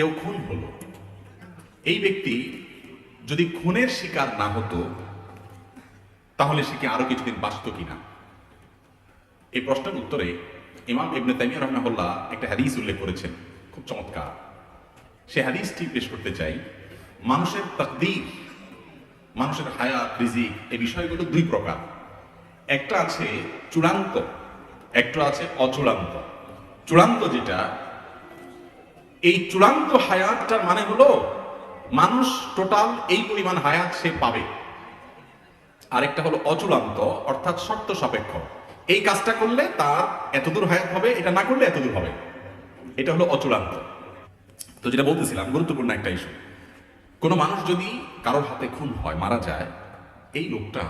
কেউ খুন হলো। এই ব্যক্তি যদি খুনের শিকার না হতো, তাহলে সে কি আরও কিছুদিন বাঁচত কিনা? এই প্রশ্নের উত্তরে ইমাম ইবনে তাইমিয়া রহমাহুল্লাহ একটা হাদিস উল্লেখ করেছেন, খুব চমৎকার। সে হাদিসটি পেশ করতে চাই, মানুষের তাকদীর, মানুষের হায়াত, রিজিক, এই বিষয়গুলো দুই প্রকার। একটা আছে চূড়ান্ত, একটা আছে অচূড়ান্ত। চূড়ান্ত যেটা এই চূড়ান্ত হায়াতটার মানে হলো মানুষ টোটাল এই পরিমাণ হায়াত সে পাবে। আরেকটা হলো অচূড়ান্ত, অর্থাৎ শর্ত সাপেক্ষ। এই কাজটা করলে তার এতদূর হায়াত হবে, এটা না করলে এতদূর হবে। এটা হলো অচূড়ান্ত। তো যেটা বলতেছিলাম, গুরুত্বপূর্ণ একটা ইস্যু কোনো মানুষ যদি কারোর হাতে খুন হয়, মারা যায়, এই লোকটা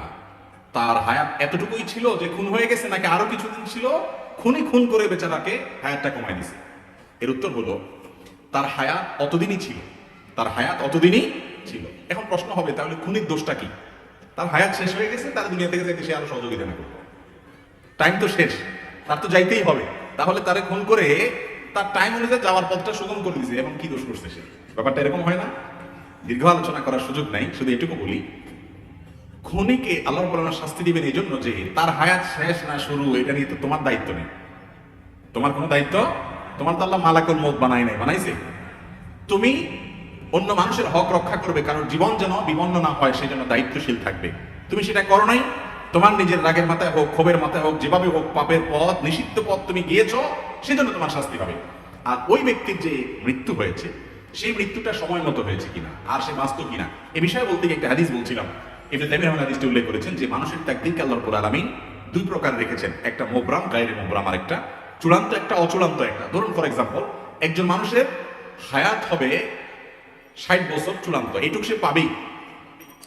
তার হায়াত এতটুকুই ছিল যে খুন হয়ে গেছে নাকি আরও কিছুদিন ছিল, খুনি খুন করে বেচারাকে হায়াতটা কমাই দিছে। এর উত্তর হলো তার হায়াত অতদিনই ছিল। তার হায়াত অতদিনই ছিল। এখন প্রশ্ন হবে, তাহলে খুনির দোষটা কি? তার হায়াত শেষ হয়ে গেছে, তার দুনিয়া থেকে যাইতে সে আরও সহযোগিতা না করবে টাইম তো শেষ, তার তো যাইতেই হবে। তাহলে তারে খুন করে তার টাইম অনুযায়ী যাওয়ার পথটা সুগম করে দিয়েছে এবং কি দোষ করছে সে? ব্যাপারটা এরকম হয় না। দীর্ঘ আলোচনা করার সুযোগ নাই, শুধু এটুকু বলি, খুনিকে আল্লাহ বলার শাস্তি দিবেন এই জন্য যে তার হায়াত শেষ না শুরু, এটা নিয়ে তো তোমার দায়িত্ব নেই। তোমার কোনো দায়িত্ব তোমার তো আল্লাহ মালাকুল মত বানাই নাই, বানাইছে। তুমি অন্য মানুষের হক রক্ষা করবে, কারণ জীবন যেন বিপন্ন না হয় সেই জন্য দায়িত্বশীল থাকবে। তুমি সেটা করো নাই। তোমার নিজের রাগের মাথায় হোক, ক্ষোভের মাথায় হোক, যেভাবে হোক, পাপের পথ, নিষিদ্ধ পথ তুমি গিয়েছ, সেজন্য তোমার শাস্তি হবে। আর ওই ব্যক্তির যে মৃত্যু হয়েছে, সেই মৃত্যুটা সময় মতো হয়েছে কিনা, আর সে বাস্তব কিনা, এ বিষয়ে বলতে গিয়ে একটা হাদিস বলছিলাম। ইবনে তাইমিয়া রহমান হাদিসটি উল্লেখ করেছেন যে, মানুষের তাকদিরকে আল্লাহ রাব্বুল আলামিন দুই প্রকার রেখেছেন। একটা মোবরাম গায়ের মোবরাম আর একটা চূড়ান্ত একটা, অচূড়ান্ত একটা। ধরুন ফর এক্সাম্পল একজন মানুষের হায়াত হবে ষাট বছর চূড়ান্ত এইটুকু সে পাবেই।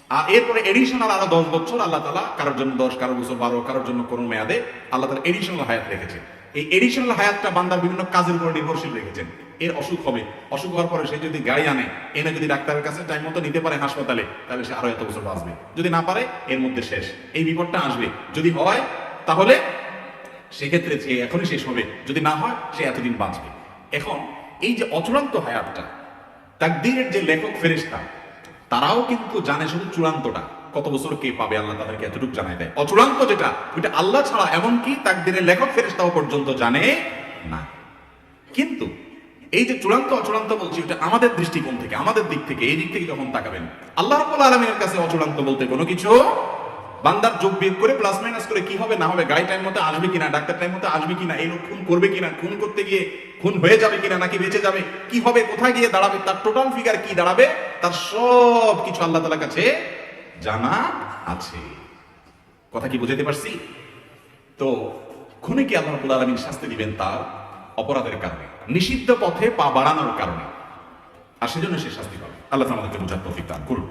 আর এরপরে এডিশনাল আরও দশ বছর আল্লাহ তালা কারোর জন্য দশ, কারোর বছর বারো, কারোর জন্য কোনো মেয়াদে আল্লাহ তালা এডিশনাল হায়াত রেখেছে এই এডিশনাল হায়াতটা বান্দার বিভিন্ন কাজের উপর নির্ভরশীল রেখেছেন। এর অসুখ হবে। অসুখ হওয়ার পরে সে যদি গাড়ি আনে, এনে যদি ডাক্তারের কাছে টাইম মতো নিতে পারে হাসপাতালে, তাহলে সে আরও এত বছর বাঁচবে। যদি না পারে, এর মধ্যে শেষ। এই বিপদটা আসবে। যদি হয়, তাহলে সেক্ষেত্রে সে এখনই শেষ হবে। যদি না হয়, সে এতদিন বাঁচবে। এখন এই যে অচূড়ান্ত হায়াতটা, তাকদীরের যে লেখক ফেরেশতা, তারাও কিন্তু জানে শুধু চূড়ান্তটা, কত বছর কে পাবে, আল্লাহ তাদেরকে এতটুকু জানাই দেয়। অচূড়ান্ত যেটা, ওইটা আল্লাহ ছাড়া এমনকি তাকদীরের লেখক ফেরেশতাও পর্যন্ত জানে? না। কিন্তু এই যে চূড়ান্ত, অচূড়ান্ত বলছি ওটা আমাদের দৃষ্টিকোণ থেকে, আমাদের দিক থেকে, এই দিক থেকে যখন তাকাবেন, আল্লাহ রাব্বুল আলামিনের কাছে অচূড়ান্ত বলতে কোনো কিছু বান্দার যোগ বিয়োগ করে প্লাস মাইনাস করে কি হবে না হবে? গাড়ি টাইম মতো আসবে কিনা, ডাক্তার টাইম মতো আসবে কিনা, এই লোক খুন করবে কিনা, খুন করতে গিয়ে খুন হয়ে যাবে কিনা, নাকি বেঁচে যাবে, কি হবে, কোথায় গিয়ে দাঁড়াবে, তার টোটাল ফিগার কি দাঁড়াবে, তার সব কিছু আল্লাহ তালার কাছে জানা আছে। কথা কি বুঝাতে পারছি? তো খুনে কি আল্লাহ রাব্বুল আলামিন শাস্তি দিবেন তার অপরাধের কারণে? নিষিদ্ধ পথে পা বাড়ানোর কারণে। আর সেজন্য সে শাস্তি পাবে। আল্লাহ আমাদেরকে বোঝার তৌফিক দান করুন।